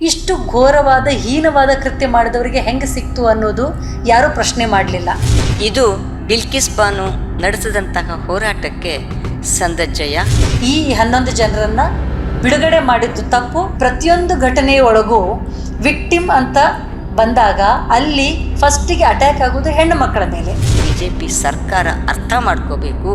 ಇಷ್ಟು ಘೋರವಾದ ಹೀನವಾದ ಕೃತ್ಯ ಮಾಡಿದವರಿಗೆ ಹೆಂಗೆ ಸಿಕ್ತು ಅನ್ನೋದು ಯಾರೂ ಪ್ರಶ್ನೆ ಮಾಡಲಿಲ್ಲ. ಇದು ಬಿಲ್ಕಿಸ್ ಬಾನು ನಡೆಸಿದಂತಹ ಹೋರಾಟಕ್ಕೆ ಸಂದಜ್ಜಯ ಈ ಹನ್ನೊಂದು ಜನರನ್ನ ಬಿಡುಗಡೆ ಮಾಡಿದ್ದು ತಪ್ಪು. ಪ್ರತಿಯೊಂದು ಘಟನೆಯೊಳಗೂ ವಿಕ್ಟಿಮ್ ಅಂತ ಬಂದಾಗ ಅಲ್ಲಿ ಫಸ್ಟಿಗೆ ಅಟ್ಯಾಕ್ ಆಗೋದು ಹೆಣ್ಣು ಮಕ್ಕಳ ಮೇಲೆ. ಬಿಜೆಪಿ ಸರ್ಕಾರ ಅರ್ಥ ಮಾಡ್ಕೋಬೇಕು.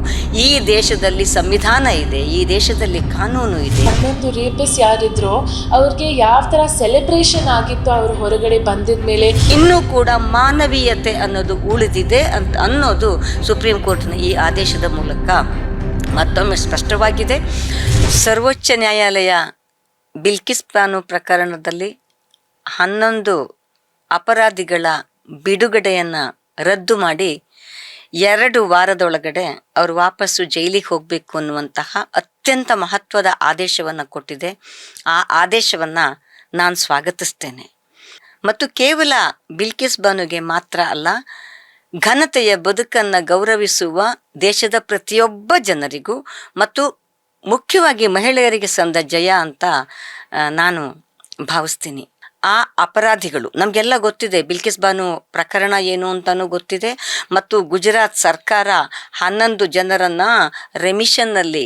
ಈ ದೇಶದಲ್ಲಿ ಸಂವಿಧಾನ ಇದೆ ಈ ದೇಶದಲ್ಲಿ ಕಾನೂನು ಇದೆ. ಹನ್ನೊಂದು ರೇಪಿಸ್ ಯಾರಿದ್ರು ಅವ್ರಿಗೆ ಯಾವ ಥರ ಸೆಲೆಬ್ರೇಷನ್ ಆಗಿತ್ತು ಅವರು ಹೊರಗಡೆ ಬಂದಿದ ಮೇಲೆ ಇನ್ನೂ ಕೂಡ ಮಾನವೀಯತೆ ಅನ್ನೋದು ಉಳಿದಿದೆ ಅಂತ ಅನ್ನೋದು ಸುಪ್ರೀಂ ಕೋರ್ಟ್ನ ಈ ಆದೇಶದ ಮೂಲಕ ಮತ್ತೊಮ್ಮೆ ಸ್ಪಷ್ಟವಾಗಿದೆ. ಸರ್ವೋಚ್ಚ ನ್ಯಾಯಾಲಯ ಬಿಲ್ಕಿಸ್ ಪ್ರಕರಣದಲ್ಲಿ ಹನ್ನೊಂದು ಅಪರಾಧಿಗಳ ಬಿಡುಗಡೆಯನ್ನು ರದ್ದು ಮಾಡಿ ಎರಡು ವಾರದೊಳಗಡೆ ಅವರು ವಾಪಸ್ಸು ಜೈಲಿಗೆ ಹೋಗಬೇಕು ಅನ್ನುವಂತಹ ಅತ್ಯಂತ ಮಹತ್ವದ ಆದೇಶವನ್ನು ಕೊಟ್ಟಿದೆ. ಆ ಆದೇಶವನ್ನು ನಾನು ಸ್ವಾಗತಿಸ್ತೇನೆ. ಮತ್ತು ಕೇವಲ ಬಿಲ್ಕಿಸ್ ಬಾನುಗೆ ಮಾತ್ರ ಅಲ್ಲ, ಘನತೆಯ ಬದುಕನ್ನು ಗೌರವಿಸುವ ದೇಶದ ಪ್ರತಿಯೊಬ್ಬ ಜನರಿಗೂ ಮತ್ತು ಮುಖ್ಯವಾಗಿ ಮಹಿಳೆಯರಿಗೆ ಸಂದ ಜಯ ಅಂತ ನಾನು ಭಾವಿಸ್ತೀನಿ. ಆ ಅಪರಾಧಿಗಳು. ನಮಗೆಲ್ಲ ಗೊತ್ತಿದೆ, ಬಿಲ್ಕಿಸ್ ಬಾನು ಪ್ರಕರಣ ಏನು ಅಂತಲೂ ಗೊತ್ತಿದೆ. ಮತ್ತು ಗುಜರಾತ್ ಸರ್ಕಾರ ಹನ್ನೊಂದು ಜನರನ್ನು ರೆಮಿಷನ್ನಲ್ಲಿ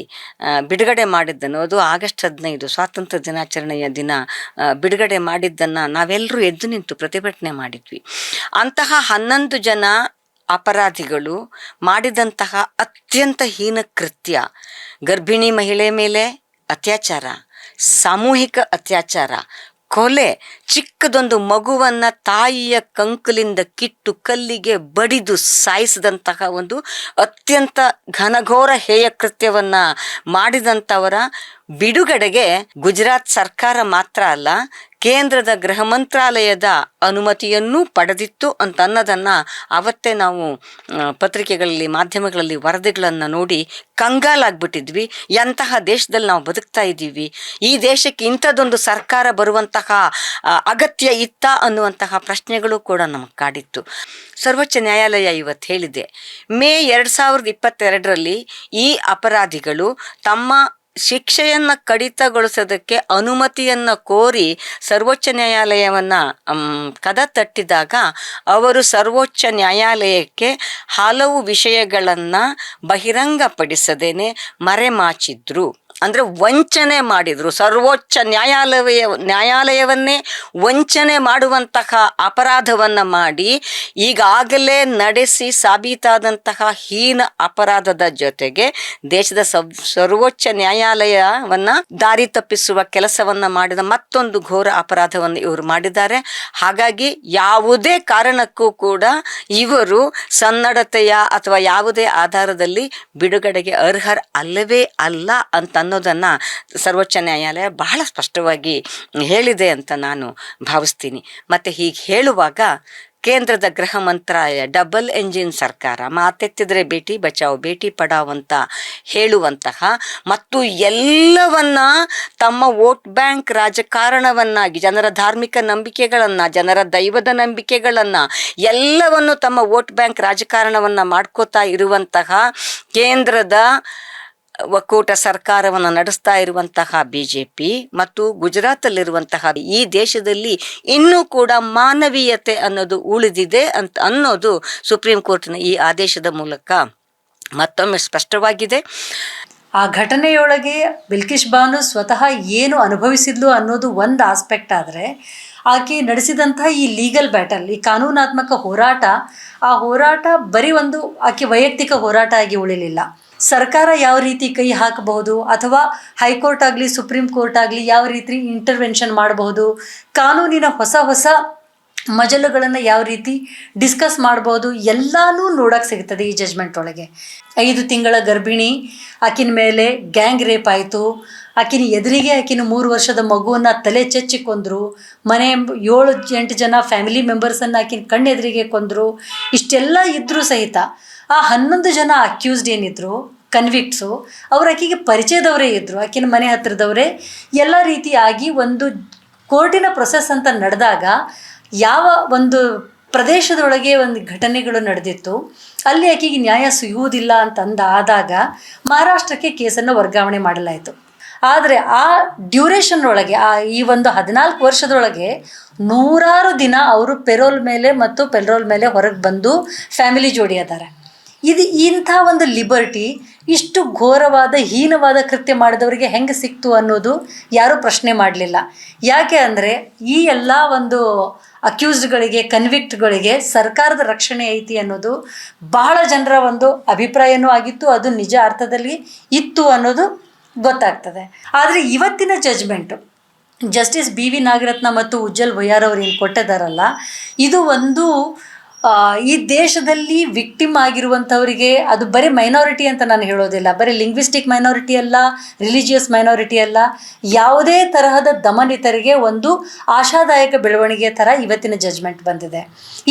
ಬಿಡುಗಡೆ ಮಾಡಿದ್ದನ್ನು, ಅದು ಆಗಸ್ಟ್ ಹದಿನೈದು ಸ್ವಾತಂತ್ರ್ಯ ದಿನಾಚರಣೆಯ ದಿನ ಬಿಡುಗಡೆ ಮಾಡಿದ್ದನ್ನು ನಾವೆಲ್ಲರೂ ಎದ್ದು ನಿಂತು ಪ್ರತಿಭಟನೆ ಮಾಡಿದ್ವಿ. ಅಂತಹ ಹನ್ನೊಂದು ಜನ ಅಪರಾಧಿಗಳು ಮಾಡಿದಂತಹ ಅತ್ಯಂತ ಹೀನ ಕೃತ್ಯ, ಗರ್ಭಿಣಿ ಮಹಿಳೆ ಮೇಲೆ ಅತ್ಯಾಚಾರ, ಸಾಮೂಹಿಕ ಅತ್ಯಾಚಾರ ಕೊಲೆ ಚಿಕ್ಕದೊಂದು ಮಗುವನ್ನ ತಾಯಿಯ ಕಂಕಲಿಂದ ಕಿಟ್ಟು ಕಲ್ಲಿಗೆ ಬಡಿದು ಸಾಯಿಸಿದಂತಹ ಒಂದು ಅತ್ಯಂತ ಘನಘೋರ ಹೇಯ ಕೃತ್ಯವನ್ನ ಮಾಡಿದಂಥವರ ಬಿಡುಗಡೆಗೆ ಗುಜರಾತ್ ಸರ್ಕಾರ ಮಾತ್ರ ಅಲ್ಲ ಕೇಂದ್ರದ ಗೃಹ ಮಂತ್ರಾಲಯದ ಅನುಮತಿಯನ್ನೂ ಪಡೆದಿತ್ತು ಅಂತ ಅನ್ನೋದನ್ನು ಅವತ್ತೇ ನಾವು ಪತ್ರಿಕೆಗಳಲ್ಲಿ, ಮಾಧ್ಯಮಗಳಲ್ಲಿ ವರದಿಗಳನ್ನು ನೋಡಿ ಕಂಗಾಲಾಗ್ಬಿಟ್ಟಿದ್ವಿ. ಎಂತಹ ದೇಶದಲ್ಲಿ ನಾವು ಬದುಕ್ತಾ ಇದ್ದೀವಿ. ಈ ದೇಶಕ್ಕೆ ಇಂಥದ್ದೊಂದು ಸರ್ಕಾರ ಬರುವಂತಹ ಅಗತ್ಯ ಇತ್ತ ಅನ್ನುವಂತಹ ಪ್ರಶ್ನೆಗಳು ಕೂಡ ನಮಗೆ ಕಾಡಿತ್ತು. ಸರ್ವೋಚ್ಚ ನ್ಯಾಯಾಲಯ ಇವತ್ತು ಹೇಳಿದೆ, ಮೇ ಎರಡು ಸಾವಿರದ ಇಪ್ಪತ್ತೆರಡರಲ್ಲಿ ಈ ಅಪರಾಧಿಗಳು ತಮ್ಮ ಶಿಕ್ಷೆಯನ್ನು ಕಡಿತಗೊಳಿಸೋದಕ್ಕೆ ಅನುಮತಿಯನ್ನು ಕೋರಿ ಸರ್ವೋಚ್ಚ ನ್ಯಾಯಾಲಯವನ್ನು ಕದ ತಟ್ಟಿದಾಗ ಅವರು ಸರ್ವೋಚ್ಚ ನ್ಯಾಯಾಲಯಕ್ಕೆ ಹಲವು ವಿಷಯಗಳನ್ನು ಬಹಿರಂಗಪಡಿಸದೇನೆ ಮರೆಮಾಚಿದ್ರು. ಅಂದರೆ ವಂಚನೆ ಮಾಡಿದರು. ಸರ್ವೋಚ್ಚ ನ್ಯಾಯಾಲಯ ನ್ಯಾಯಾಲಯವನ್ನೇ ವಂಚನೆ ಮಾಡುವಂತಹ ಅಪರಾಧವನ್ನು ಮಾಡಿ ಈಗಾಗಲೇ ನಡೆಸಿ ಸಾಬೀತಾದಂತಹ ಹೀನ ಅಪರಾಧದ ಜೊತೆಗೆ ದೇಶದ ಸರ್ವೋಚ್ಚ ನ್ಯಾಯಾಲಯವನ್ನು ದಾರಿ ತಪ್ಪಿಸುವ ಕೆಲಸವನ್ನು ಮಾಡಿದ ಮತ್ತೊಂದು ಘೋರ ಅಪರಾಧವನ್ನು ಇವರು ಮಾಡಿದ್ದಾರೆ. ಹಾಗಾಗಿ ಯಾವುದೇ ಕಾರಣಕ್ಕೂ ಕೂಡ ಇವರು ಸನ್ನಡತೆಯ ಅಥವಾ ಯಾವುದೇ ಆಧಾರದಲ್ಲಿ ಬಿಡುಗಡೆಗೆ ಅರ್ಹರ್ ಅಲ್ಲವೇ ಅಲ್ಲ ಅಂತ ಅನ್ನೋದನ್ನ ಸರ್ವೋಚ್ಚ ನ್ಯಾಯಾಲಯ ಬಹಳ ಸ್ಪಷ್ಟವಾಗಿ ಹೇಳಿದೆ ಅಂತ ನಾನು ಭಾವಿಸ್ತೀನಿ. ಮತ್ತೆ ಹೀಗೆ ಹೇಳುವಾಗ ಕೇಂದ್ರದ ಗೃಹ ಮಂತ್ರಾಲಯ ಡಬಲ್ ಎಂಜಿನ್ ಸರ್ಕಾರ, ಮಾತೆತ್ತಿದ್ರೆ ಬೇಟಿ ಬಚಾವ್ ಬೇಟಿ ಪಡಾವ್ ಅಂತ ಹೇಳುವಂತಹ ಮತ್ತು ಎಲ್ಲವನ್ನ ತಮ್ಮ ವೋಟ್ ಬ್ಯಾಂಕ್ ರಾಜಕಾರಣವನ್ನಾಗಿ, ಜನರ ಧಾರ್ಮಿಕ ನಂಬಿಕೆಗಳನ್ನ, ಜನರ ದೈವದ ನಂಬಿಕೆಗಳನ್ನ, ಎಲ್ಲವನ್ನು ತಮ್ಮ ವೋಟ್ ಬ್ಯಾಂಕ್ ರಾಜಕಾರಣವನ್ನ ಮಾಡ್ಕೋತಾ ಇರುವಂತಹ ಕೇಂದ್ರದ ಒಕ್ಕೂಟ ಸರ್ಕಾರವನ್ನು ನಡೆಸ್ತಾ ಇರುವಂತಹ ಬಿ ಜೆ ಪಿ ಮತ್ತು ಗುಜರಾತಲ್ಲಿರುವಂತಹ ಈ ದೇಶದಲ್ಲಿ ಇನ್ನೂ ಕೂಡ ಮಾನವೀಯತೆ ಅನ್ನೋದು ಉಳಿದಿದೆ ಅಂತ ಅನ್ನೋದು ಸುಪ್ರೀಂ ಕೋರ್ಟ್ನ ಈ ಆದೇಶದ ಮೂಲಕ ಮತ್ತೊಮ್ಮೆ ಸ್ಪಷ್ಟವಾಗಿದೆ. ಆ ಘಟನೆಯೊಳಗೆ ಬಿಲ್ಕಿಶ್ ಬಾನು ಸ್ವತಃ ಏನು ಅನುಭವಿಸಿದ್ಲು ಅನ್ನೋದು ಒಂದು ಆಸ್ಪೆಕ್ಟ್ ಆದರೆ ಆಕೆ ನಡೆಸಿದಂತಹ ಈ ಲೀಗಲ್ ಬ್ಯಾಟಲ್ ಈ ಕಾನೂನಾತ್ಮಕ ಹೋರಾಟ, ಆ ಹೋರಾಟ ಬರೀ ಒಂದು ಆಕೆ ವೈಯಕ್ತಿಕ ಹೋರಾಟ ಆಗಿ ಉಳಿಲಿಲ್ಲ. ಸರ್ಕಾರ ಯಾವ ರೀತಿ ಕೈ ಹಾಕಬಹುದು ಅಥವಾ ಹೈಕೋರ್ಟ್ ಆಗಲಿ, ಸುಪ್ರೀಂ ಕೋರ್ಟ್ ಆಗಲಿ ಯಾವ ರೀತಿ ಇಂಟರ್ವೆನ್ಷನ್ ಮಾಡಬಹುದು? ಕಾನೂನಿನ ಹೊಸ ಹೊಸ ಮಜಲುಗಳನ್ನು ಯಾವ ರೀತಿ ಡಿಸ್ಕಸ್ ಮಾಡ್ಬೋದು ಎಲ್ಲನೂ ನೋಡೋಕೆ ಸಿಗ್ತದೆ ಈ ಜಜ್ಮೆಂಟ್ ಒಳಗೆ. ಐದು ತಿಂಗಳ ಗರ್ಭಿಣಿ, ಆಕಿನ ಮೇಲೆ ಗ್ಯಾಂಗ್ ರೇಪ್ ಆಯಿತು, ಆಕಿನ ಎದುರಿಗೆ ಆಕಿನ ಮೂರು ವರ್ಷದ ಮಗುವನ್ನು ತಲೆ ಚಚ್ಚಿ ಕೊಂದರು, ಮನೆ ಏಳು, ಎಂಟು ಜನ ಫ್ಯಾಮಿಲಿ ಮೆಂಬರ್ಸನ್ನು ಆಕಿನ ಕಣ್ಣೆದುರಿಗೆ ಕೊಂದರು, ಇಷ್ಟೆಲ್ಲ ಇದ್ದರೂ ಸಹಿತ ಆ ಹನ್ನೊಂದು ಜನ ಅಕ್ಯೂಸ್ಡ್ ಏನಿದ್ರು ಕನ್ವಿಕ್ಟ್ಸು ಅವ್ರು ಆಕೆಗೆ ಪರಿಚಯದವರೇ ಇದ್ದರು ಆಕಿನ ಮನೆ ಹತ್ರದವರೇ ಎಲ್ಲ ರೀತಿಯಾಗಿ ಒಂದು ಕೋರ್ಟಿನ ಪ್ರೊಸೆಸ್ ಅಂತ ನಡೆದಾಗ ಯಾವ ಒಂದು ಪ್ರದೇಶದೊಳಗೆ ಒಂದು ಘಟನೆಗಳು ನಡೆದಿತ್ತು, ಅಲ್ಲಿ ಆಕೆಗೆ ನ್ಯಾಯ ಸಿಗುವುದಿಲ್ಲ ಅಂತ ಆದಾಗ ಮಹಾರಾಷ್ಟ್ರಕ್ಕೆ ಕೇಸನ್ನು ವರ್ಗಾವಣೆ ಮಾಡಲಾಯಿತು. ಆದರೆ ಆ ಡ್ಯೂರೇಷನ್ ಒಳಗೆ ಆ ಈ ಒಂದು ಹದಿನಾಲ್ಕು ವರ್ಷದೊಳಗೆ ನೂರಾರು ದಿನ ಅವರು ಪೆರೋಲ್ ಮೇಲೆ ಮತ್ತು ಪೆರೋಲ್ ಮೇಲೆ ಹೊರಗೆ ಬಂದು ಫ್ಯಾಮಿಲಿ ಜೋಡಿ ಅದಾರೆ. ಇದು ಇಂಥ ಒಂದು ಲಿಬರ್ಟಿ, ಇಷ್ಟು ಘೋರವಾದ, ಹೀನವಾದ ಕೃತ್ಯ ಮಾಡಿದವರಿಗೆ ಹೆಂಗೆ ಸಿಕ್ತು ಅನ್ನೋದು ಯಾರೂ ಪ್ರಶ್ನೆ ಮಾಡಲಿಲ್ಲ. ಯಾಕೆ ಅಂದರೆ ಈ ಎಲ್ಲ ಒಂದು ಅಕ್ಯೂಸ್ಡ್ಗಳಿಗೆ, ಕನ್ವಿಕ್ಟ್ಗಳಿಗೆ ಸರ್ಕಾರದ ರಕ್ಷಣೆ ಐತಿ ಅನ್ನೋದು ಬಹಳ ಜನರ ಒಂದು ಅಭಿಪ್ರಾಯನೂ ಆಗಿತ್ತು, ಅದು ನಿಜ ಅರ್ಥದಲ್ಲಿ ಇತ್ತು ಅನ್ನೋದು ಗೊತ್ತಾಗ್ತದೆ. ಆದರೆ ಇವತ್ತಿನ judgement, justice B V Nagarathna ಮತ್ತು ಉಜ್ಜಲ್ ಭೊಯ್ಯಾರ್ ಅವರು ಏನು ಕೊಟ್ಟಿದ್ದಾರಲ್ಲ, ಇದು ಒಂದು ಈ ದೇಶದಲ್ಲಿ ವಿಕ್ಟಿಮ್ ಆಗಿರುವಂಥವರಿಗೆ ಅದು ಬರೀ ಮೈನಾರಿಟಿ ಅಂತ ನಾನು ಹೇಳೋದಿಲ್ಲ. ಬರೀ ಲಿಂಗ್ವಿಸ್ಟಿಕ್ ಮೈನಾರಿಟಿ ಅಲ್ಲ, ರಿಲಿಜಿಯಸ್ ಮೈನಾರಿಟಿ ಅಲ್ಲ, ಯಾವುದೇ ತರಹದ ದಮನಿತರಿಗೆ ಒಂದು ಆಶಾದಾಯಕ ಬೆಳವಣಿಗೆ ಥರ ಇವತ್ತಿನ ಜಜ್ಮೆಂಟ್ ಬಂದಿದೆ.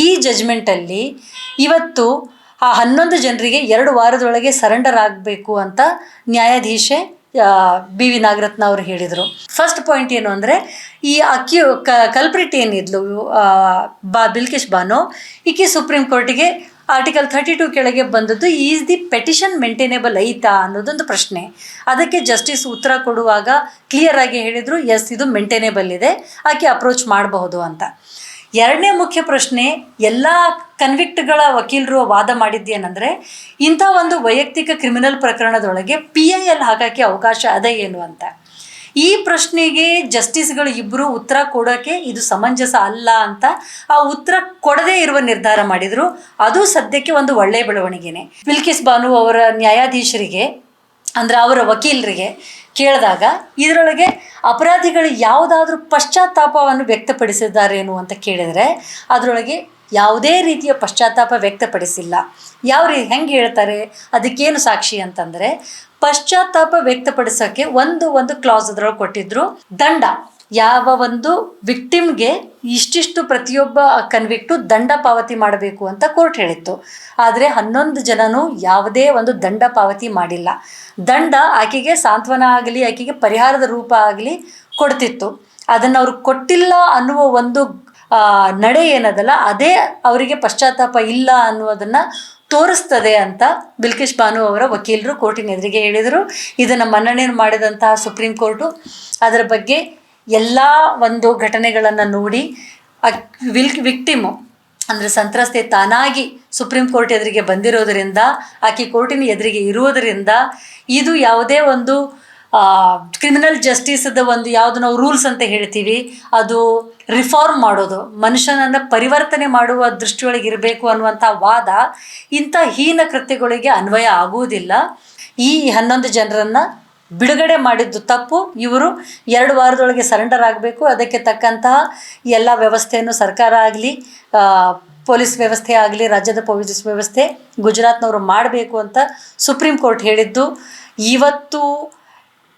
ಈ ಜಜ್ಮೆಂಟಲ್ಲಿ ಇವತ್ತು ಆ ಹನ್ನೊಂದು ಜನರಿಗೆ ಎರಡು ವಾರದೊಳಗೆ ಸರೆಂಡರ್ ಆಗಬೇಕು ಅಂತ ನ್ಯಾಯಾಧೀಶೆ ಬಿ ವಿ ನಾಗರತ್ನ ಅವರು ಹೇಳಿದರು. ಫಸ್ಟ್ ಪಾಯಿಂಟ್ ಏನು ಅಂದರೆ ಈ ಅಕ್ಯು ಕಲ್ಪ್ರಿಟ್ ಏನಿದ್ಲು ಬಾ, ಬಿಲ್ಕಿಶ್ ಬಾನೋ, ಈಕೆ ಸುಪ್ರೀಂ ಕೋರ್ಟಿಗೆ ಆರ್ಟಿಕಲ್ ಥರ್ಟಿ ಟು ಕೆಳಗೆ ಬಂದದ್ದು ಈಸ್ ದಿ ಪೆಟಿಷನ್ ಮೇಂಟೈನೇಬಲ್ ಐತಾ? ಅನ್ನೋದೊಂದು ಪ್ರಶ್ನೆ. ಅದಕ್ಕೆ ಜಸ್ಟಿಸ್ ಉತ್ತರ ಕೊಡುವಾಗ ಕ್ಲಿಯರ್ ಆಗಿ ಹೇಳಿದರು ಎಸ್ ಇದು ಮೇಂಟೈನೇಬಲ್ ಇದೆ, ಆಕೆ ಅಪ್ರೋಚ್ ಮಾಡಬಹುದು ಅಂತ. ಎರಡನೇ ಮುಖ್ಯ ಪ್ರಶ್ನೆ, ಎಲ್ಲ ಕನ್ವಿಕ್ಟ್ಗಳ ವಕೀಲರು ವಾದ ಮಾಡಿದ್ದೇನೆಂದರೆ ಇಂಥ ಒಂದು ವೈಯಕ್ತಿಕ ಕ್ರಿಮಿನಲ್ ಪ್ರಕರಣದೊಳಗೆ ಪಿ ಐ ಎಲ್ ಹಾಕೋಕ್ಕೆ ಅವಕಾಶ ಅದೇ ಏನು ಅಂತ. ಈ ಪ್ರಶ್ನೆಗೆ ಜಸ್ಟಿಸ್ಗಳು ಇಬ್ಬರು ಉತ್ತರ ಕೊಡೋಕ್ಕೆ ಇದು ಸಮಂಜಸ ಅಲ್ಲ ಅಂತ ಆ ಉತ್ತರ ಕೊಡದೇ ಇರುವ ನಿರ್ಧಾರ ಮಾಡಿದರು. ಅದು ಸದ್ಯಕ್ಕೆ ಒಂದು ಒಳ್ಳೆಯ ಬೆಳವಣಿಗೆನೆ. ವಿಲ್ಕಿಸ್ ಬಾನು ಅವರ ನ್ಯಾಯಾಧೀಶರಿಗೆ ಅಂದರೆ ಅವರ ವಕೀಲರಿಗೆ ಕೇಳಿದಾಗ ಇದರೊಳಗೆ ಅಪರಾಧಿಗಳು ಯಾವುದಾದ್ರೂ ಪಶ್ಚಾತ್ತಾಪವನ್ನು ವ್ಯಕ್ತಪಡಿಸಿದ್ದಾರೇನು ಅಂತ ಕೇಳಿದರೆ, ಅದರೊಳಗೆ ಯಾವುದೇ ರೀತಿಯ ಪಶ್ಚಾತ್ತಾಪ ವ್ಯಕ್ತಪಡಿಸಿಲ್ಲ. ಯಾವ ರೀ ಹೆಂಗೆ ಹೇಳ್ತಾರೆ? ಅದಕ್ಕೇನು ಸಾಕ್ಷಿ ಅಂತಂದರೆ, ಪಶ್ಚಾತ್ತಾಪ ವ್ಯಕ್ತಪಡಿಸೋಕ್ಕೆ ಒಂದು ಒಂದು ಕ್ಲಾಸ್ ಅದ್ರೊಳಗೆ ಕೊಟ್ಟಿದ್ರು, ದಂಡ. ಯಾವ ಒಂದು ವಿಕ್ಟಿಮ್ಗೆ ಇಷ್ಟಿಷ್ಟು ಪ್ರತಿಯೊಬ್ಬ ಕನ್ವಿಕ್ಟು ದಂಡ ಪಾವತಿ ಮಾಡಬೇಕು ಅಂತ ಕೋರ್ಟ್ ಹೇಳಿತ್ತು. ಆದರೆ ಹನ್ನೊಂದು ಜನನು ಯಾವುದೇ ಒಂದು ದಂಡ ಪಾವತಿ ಮಾಡಿಲ್ಲ. ದಂಡ ಆಕೆಗೆ ಸಾಂತ್ವನ ಆಗಲಿ, ಆಕೆಗೆ ಪರಿಹಾರದ ರೂಪ ಆಗಲಿ ಕೊಡ್ತಿತ್ತು. ಅದನ್ನು ಅವರು ಕೊಟ್ಟಿಲ್ಲ ಅನ್ನುವ ಒಂದು ನಡೆ ಏನದಲ್ಲ, ಅದೇ ಅವರಿಗೆ ಪಶ್ಚಾತ್ತಾಪ ಇಲ್ಲ ಅನ್ನುವುದನ್ನು ತೋರಿಸ್ತದೆ ಅಂತ ಬಿಲ್ಕಿಶ್ ಬಾನು ಅವರ ವಕೀಲರು ಕೋರ್ಟಿನ ಎದುರಿಗೆ ಹೇಳಿದರು. ಇದನ್ನು ಮನ್ನಣೆ ಮಾಡಿದಂತಹ ಸುಪ್ರೀಂ ಕೋರ್ಟು ಅದರ ಬಗ್ಗೆ ಎಲ್ಲ ಒಂದು ಘಟನೆಗಳನ್ನು ನೋಡಿ ವಿಲ್, ವಿಕ್ಟಿಮು, ಅಂದರೆ ಸಂತ್ರಸ್ತೆ ತಾನಾಗಿ ಸುಪ್ರೀಂ ಕೋರ್ಟ್ ಎದುರಿಗೆ ಬಂದಿರೋದರಿಂದ, ಆಕೆ ಕೋರ್ಟಿನ ಎದುರಿಗೆ ಇರುವುದರಿಂದ ಇದು ಯಾವುದೇ ಒಂದು ಕ್ರಿಮಿನಲ್ ಜಸ್ಟಿಸದ ಒಂದು ಯಾವುದು ನಾವು ರೂಲ್ಸ್ ಅಂತ ಹೇಳ್ತೀವಿ, ಅದು ರಿಫಾರ್ಮ್ ಮಾಡೋದು. ಮನುಷ್ಯನನ್ನು ಪರಿವರ್ತನೆ ಮಾಡುವ ದೃಷ್ಟಿಯೊಳಗೆ ಇರಬೇಕು ಅನ್ನುವಂಥ ವಾದ ಇಂಥ ಹೀನ ಕೃತ್ಯಗಳಿಗೆ ಅನ್ವಯ ಆಗುವುದಿಲ್ಲ. ಈ ಹನ್ನೊಂದು ಜನರನ್ನು ಬಿಡುಗಡೆ ಮಾಡಿದ್ದು ತಪ್ಪು. ಇವರು ಎರಡು ವಾರದೊಳಗೆ ಸರೆಂಡರ್ ಆಗಬೇಕು. ಅದಕ್ಕೆ ತಕ್ಕಂತಹ ಎಲ್ಲ ವ್ಯವಸ್ಥೆಯನ್ನು ಸರ್ಕಾರ ಆಗಲಿ ಪೊಲೀಸ್ ವ್ಯವಸ್ಥೆ ಆಗಲಿ, ರಾಜ್ಯದ ಪೊಲೀಸ್ ವ್ಯವಸ್ಥೆ ಗುಜರಾತ್ನವರು ಮಾಡಬೇಕು ಅಂತ ಸುಪ್ರೀಂ ಕೋರ್ಟ್ ಹೇಳಿದ್ದು. ಇವತ್ತು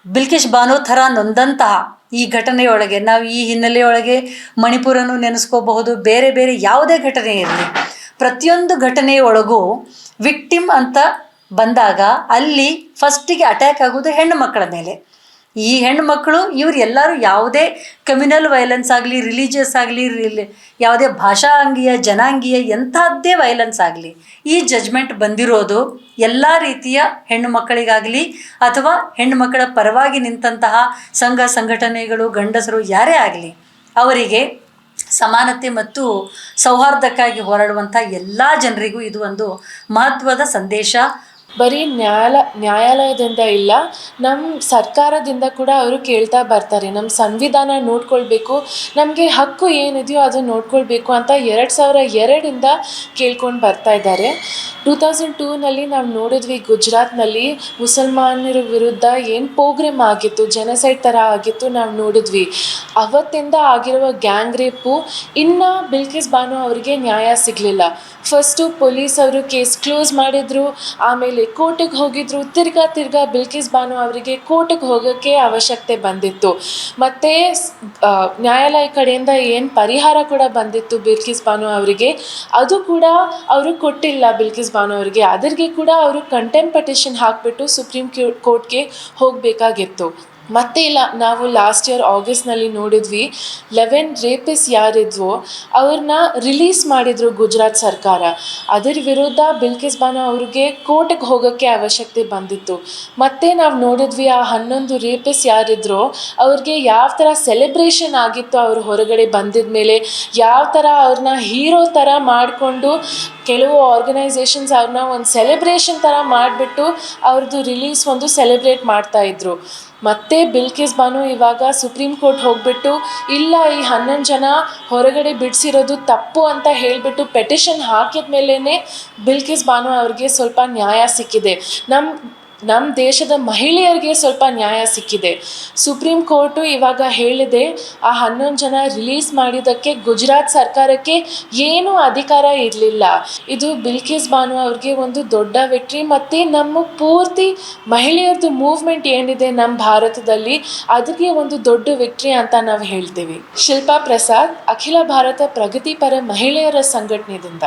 ಬಿಲ್ಕಿಶ್ ಬಾನು ಥರ ನೊಂದಂತಹ ಈ ಘಟನೆಯೊಳಗೆ, ನಾವು ಈ ಹಿನ್ನೆಲೆಯೊಳಗೆ ಮಣಿಪುರನ್ನು ನೆನೆಸ್ಕೋಬಹುದು. ಬೇರೆ ಬೇರೆ ಯಾವುದೇ ಘಟನೆ ಇರಲಿ, ಪ್ರತಿಯೊಂದು ಘಟನೆಯೊಳಗೂ ವಿಕ್ಟಿಮ್ ಅಂತ ಬಂದಾಗ ಅಲ್ಲಿ ಫಸ್ಟಿಗೆ ಅಟ್ಯಾಕ್ ಆಗೋದು ಹೆಣ್ಣು ಮಕ್ಕಳ ಮೇಲೆ. ಈ ಹೆಣ್ಮಕ್ಳು ಇವ್ರು ಎಲ್ಲರೂ ಯಾವುದೇ ಕಮ್ಯುನಲ್ ವೈಲೆನ್ಸ್ ಆಗಲಿ ರಿಲಿಜಿಯಸ್ ಆಗಲಿ ರಿಲಿ ಯಾವುದೇ ಭಾಷಾಂಗೀಯ, ಜನಾಂಗೀಯ ಎಂಥದ್ದೇ ವೈಲೆನ್ಸ್ ಆಗಲಿ, ಈ ಜಜ್ಮೆಂಟ್ ಬಂದಿರೋದು ಎಲ್ಲ ರೀತಿಯ ಹೆಣ್ಣು ಮಕ್ಕಳಿಗಾಗಲಿ ಅಥವಾ ಹೆಣ್ಣು ಮಕ್ಕಳ ಪರವಾಗಿ ನಿಂತಹ ಸಂಘ ಸಂಘಟನೆಗಳು, ಗಂಡಸರು ಯಾರೇ ಆಗಲಿ, ಅವರಿಗೆ ಸಮಾನತೆ ಮತ್ತು ಸೌಹಾರ್ದಕ್ಕಾಗಿ ಹೋರಾಡುವಂಥ ಎಲ್ಲ ಜನರಿಗೂ ಇದು ಒಂದು ಮಹತ್ವದ ಸಂದೇಶ. ಬರೀ ನ್ಯಾಯಾಲ ನ್ಯಾಯಾಲಯದಿಂದ ಇಲ್ಲ ನಮ್ಮ ಸರ್ಕಾರದಿಂದ ಕೂಡ ಅವರು ಕೇಳ್ತಾ ಬರ್ತಾರೆ. ನಮ್ಮ ಸಂವಿಧಾನ ನೋಡ್ಕೊಳ್ಬೇಕು, ನಮಗೆ ಹಕ್ಕು ಏನಿದೆಯೋ ಅದನ್ನು ನೋಡ್ಕೊಳ್ಬೇಕು ಅಂತ ಎರಡು ಸಾವಿರ ಎರಡರಿಂದ ಕೇಳ್ಕೊಂಡು ಬರ್ತಾ ಇದ್ದಾರೆ. ಟೂ ತೌಸಂಡ್ ಟೂನಲ್ಲಿ ನಾವು ನೋಡಿದ್ವಿ ಗುಜರಾತ್ನಲ್ಲಿ ಮುಸಲ್ಮಾನರ ವಿರುದ್ಧ ಏನು ಪ್ರೋಗ್ರಾಮ್ ಆಗಿತ್ತು ಜನಸೈಡ್ ಥರ ಆಗಿತ್ತು ನಾವು ನೋಡಿದ್ವಿ. ಅವತ್ತಿಂದ ಆಗಿರುವ ಗ್ಯಾಂಗ್ ರೇಪು, ಇನ್ನು ಬಿಲ್ಕಿಸ್ ಬಾನು ಅವರಿಗೆ ನ್ಯಾಯ ಸಿಗಲಿಲ್ಲ. ಫಸ್ಟು ಪೊಲೀಸ್ ಅವರು ಕೇಸ್ ಕ್ಲೋಸ್ ಮಾಡಿದರು, ಆಮೇಲೆ ಕೋರ್ಟಿಗೆ ಹೋಗಿದ್ರು, ತಿರ್ಗಾ ತಿರ್ಗಾ ಬಿಲ್ಕಿಸ್ ಬಾನು ಅವರಿಗೆ ಕೋರ್ಟಿಗೆ ಹೋಗೋಕ್ಕೆ ಅವಶ್ಯಕತೆ ಬಂದಿತ್ತು. ಮತ್ತು ನ್ಯಾಯಾಲಯ ಕಡೆಯಿಂದ ಏನು ಪರಿಹಾರ ಕೂಡ ಬಂದಿತ್ತು ಬಿಲ್ಕಿಸ್ ಬಾನು ಅವರಿಗೆ. ಅದು ಕೂಡ ಅವರು ಕೊಟ್ಟಿಲ್ಲ ಬಿಲ್ಕಿಸ್ ಬಾನು ಅವರಿಗೆ. ಅದರಿಗೆ ಕೂಡ ಅವರು ಕಂಟೆಂಪ್ ಪಟಿಷನ್ ಹಾಕಿಬಿಟ್ಟು ಸುಪ್ರೀಂ ಕೋರ್ಟ್ಗೆ ಹೋಗಬೇಕಾಗಿತ್ತು. ಮತ್ತೆ ಇಲ್ಲ, ನಾವು ಲಾಸ್ಟ್ ಇಯರ್ ಆಗಸ್ಟ್ನಲ್ಲಿ ನೋಡಿದ್ವಿ ಲೆವೆನ್ ರೇಪಿಸ್ ಯಾರಿದ್ವೋ ಅವ್ರನ್ನ ರಿಲೀಸ್ ಮಾಡಿದರು ಗುಜರಾತ್ ಸರ್ಕಾರ. ಅದರ ವಿರುದ್ಧ ಬಿಲ್ಕಿಸ್ ಬಾನೋ ಅವ್ರಿಗೆ ಕೋರ್ಟಿಗೆ ಹೋಗೋಕ್ಕೆ ಅವಶ್ಯಕತೆ ಬಂದಿತ್ತು. ಮತ್ತೆ ನಾವು ನೋಡಿದ್ವಿ, ಆ ಹನ್ನೊಂದು ರೇಪಿಸ್ ಯಾರಿದ್ರು, ಅವ್ರಿಗೆ ಯಾವ ಥರ ಸೆಲೆಬ್ರೇಷನ್ ಆಗಿತ್ತು ಅವರು ಹೊರಗಡೆ ಬಂದಿದ ಮೇಲೆ, ಯಾವ ಥರ ಅವ್ರನ್ನ ಹೀರೋ ಥರ ಮಾಡಿಕೊಂಡು ಕೆಲವು ಆರ್ಗನೈಸೇಷನ್ಸ್ ಅವ್ರನ್ನ ಒಂದು ಸೆಲೆಬ್ರೇಷನ್ ಥರ ಮಾಡಿಬಿಟ್ಟು ಅವ್ರದ್ದು ರಿಲೀಸ್ ಒಂದು ಸೆಲೆಬ್ರೇಟ್ ಮಾಡ್ತಾ ಇದ್ರು. ಮತ್ತೆ ಬಿಲ್ಕಿಸ್ ಬಾನು ಇವಾಗ ಸುಪ್ರೀಂ ಕೋರ್ಟ್ ಹೋಗ್ಬಿಟ್ಟು, ಇಲ್ಲ ಈ ಹನ್ನೊಂದು ಜನ ಹೊರಗಡೆ ಬಿಡಿಸಿರೋದು ತಪ್ಪು ಅಂತ ಹೇಳಿಬಿಟ್ಟು ಪೆಟಿಷನ್ ಹಾಕಿದ ಮೇಲೇ ಬಿಲ್ಕಿಸ್ ಬಾನು ಅವ್ರಿಗೆ ಸ್ವಲ್ಪ ನ್ಯಾಯ ಸಿಕ್ಕಿದೆ. ನಮ್ಮ ನಮ್ಮ ದೇಶದ ಮಹಿಳೆಯರಿಗೆ ಸ್ವಲ್ಪ ನ್ಯಾಯ ಸಿಕ್ಕಿದೆ. ಸುಪ್ರೀಂ ಕೋರ್ಟು ಇವಾಗ ಹೇಳಿದೆ, ಆ ಹನ್ನೊಂದು ಜನ ರಿಲೀಸ್ ಮಾಡಿದ್ದಕ್ಕೆ ಗುಜರಾತ್ ಸರ್ಕಾರಕ್ಕೆ ಏನೂ ಅಧಿಕಾರ ಇರಲಿಲ್ಲ. ಇದು ಬಿಲ್ಕಿಸ್ ಬಾನು ಅವ್ರಿಗೆ ಒಂದು ದೊಡ್ಡ ವಿಕ್ಟ್ರಿ ಮತ್ತು ನಮ್ಮ ಪೂರ್ತಿ ಮಹಿಳೆಯರದು ಮೂವ್ಮೆಂಟ್ ಏನಿದೆ ನಮ್ಮ ಭಾರತದಲ್ಲಿ ಅದಕ್ಕೆ ಒಂದು ದೊಡ್ಡ ವಿಕ್ಟ್ರಿ ಅಂತ ನಾವು ಹೇಳ್ತೀವಿ. ಶಿಲ್ಪಾ ಪ್ರಸಾದ್, ಅಖಿಲ ಭಾರತ ಪ್ರಗತಿಪರ ಮಹಿಳೆಯರ ಸಂಘಟನೆಯಿಂದ